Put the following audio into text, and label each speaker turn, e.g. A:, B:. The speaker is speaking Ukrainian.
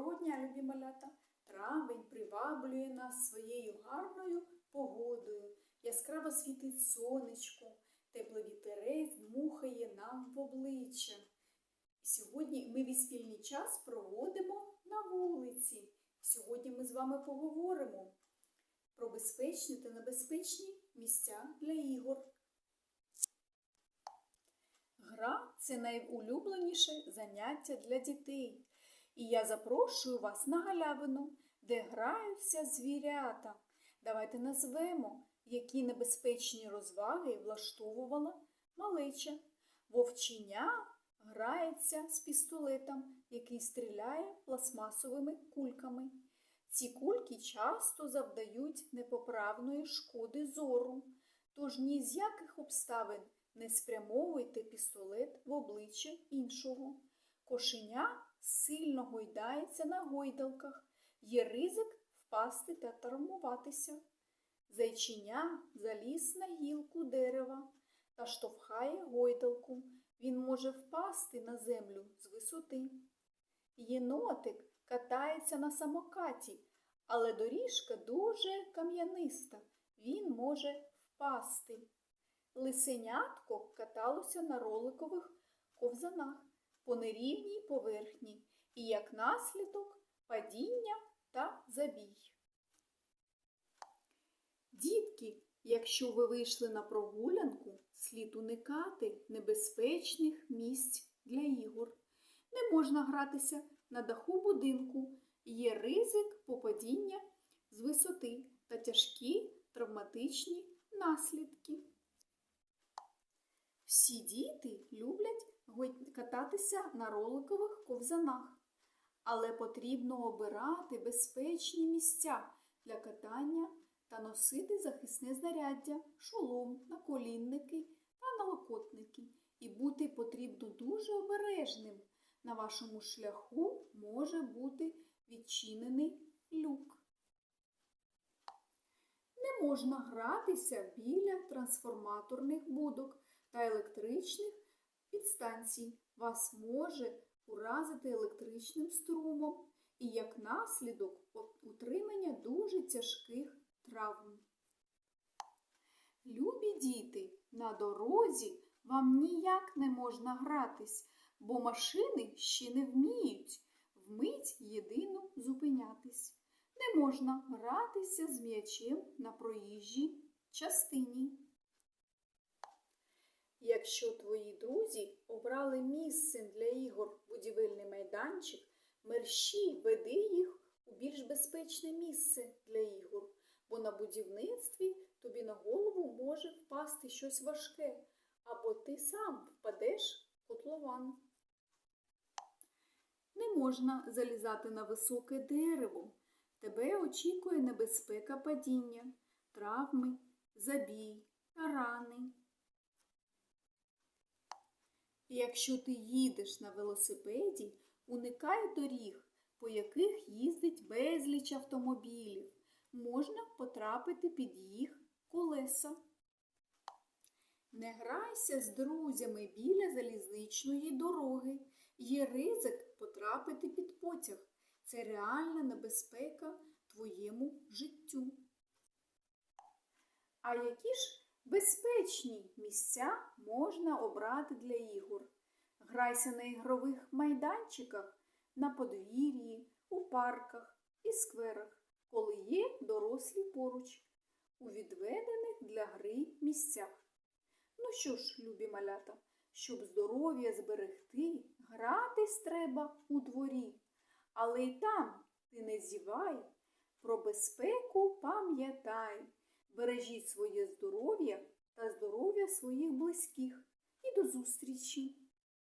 A: Доброго любі малята! Травень приваблює нас своєю гарною погодою. Яскраво світить сонечко, теплий вітерець дмухає нам в обличчя. Сьогодні ми весь спільний час проводимо на вулиці. Сьогодні ми з вами поговоримо про безпечні та небезпечні місця для ігор. Гра це найулюбленіше заняття для дітей. І я запрошую вас на галявину, де граються звірята. Давайте назвемо, які небезпечні розваги влаштовувала малеча. Вовченя грається з пістолетом, який стріляє пластмасовими кульками. Ці кульки часто завдають непоправної шкоди зору, тож ні з яких обставин не спрямовуйте пістолет в обличчя іншого. Кошеня сильно гойдається на гойдалках, є ризик впасти та травмуватися. Зайчиня заліз на гілку дерева та штовхає гойдалку. Він може впасти на землю з висоти. Єнотик катається на самокаті, але доріжка дуже кам'яниста. Він може впасти. Лисенятко каталося на роликових ковзанах по нерівній поверхні і як наслідок падіння та забій. Дітки, якщо ви вийшли на прогулянку, слід уникати небезпечних місць для ігор. Не можна гратися на даху будинку, є ризик попадіння з висоти та тяжкі травматичні наслідки. Всі діти люблять кататися на роликових ковзанах, але потрібно обирати безпечні місця для катання та носити захисне знаряддя, шолом, наколінники та налокотники. І бути потрібно дуже обережним. На вашому шляху може бути відчинений люк. Не можна гратися біля трансформаторних будок та електричних підстанцій. Вас може уразити електричним струмом і як наслідок утримання дуже тяжких травм. Любі діти, на дорозі вам ніяк не можна гратись, бо машини ще не вміють вмить єдино зупинятись. Не можна гратися з м'ячем на проїжджій частині. Якщо твої друзі обрали місцем для ігор будівельний майданчик, мерщій веди їх у більш безпечне місце для ігор, бо на будівництві тобі на голову може впасти щось важке, або ти сам впадеш в котлован. Не можна залізати на високе дерево. Тебе очікує небезпека падіння, травми, забій, рани. Якщо ти їдеш на велосипеді, уникай доріг, по яких їздить безліч автомобілів. Можна потрапити під їх колеса. Не грайся з друзями біля залізничної дороги. Є ризик потрапити під потяг. Це реальна небезпека твоєму життю. А які ж безпечні місця можна обрати для ігор? Грайся на ігрових майданчиках, на подвір'ї, у парках і скверах, коли є дорослі поруч, у відведених для гри місцях. Ну що ж, любі малята, щоб здоров'я зберегти, гратись треба у дворі. Але й там ти не зівай, про безпеку пам'ятай, бережіть своє здоров'я та здоров'я своїх близьких. І до зустрічі!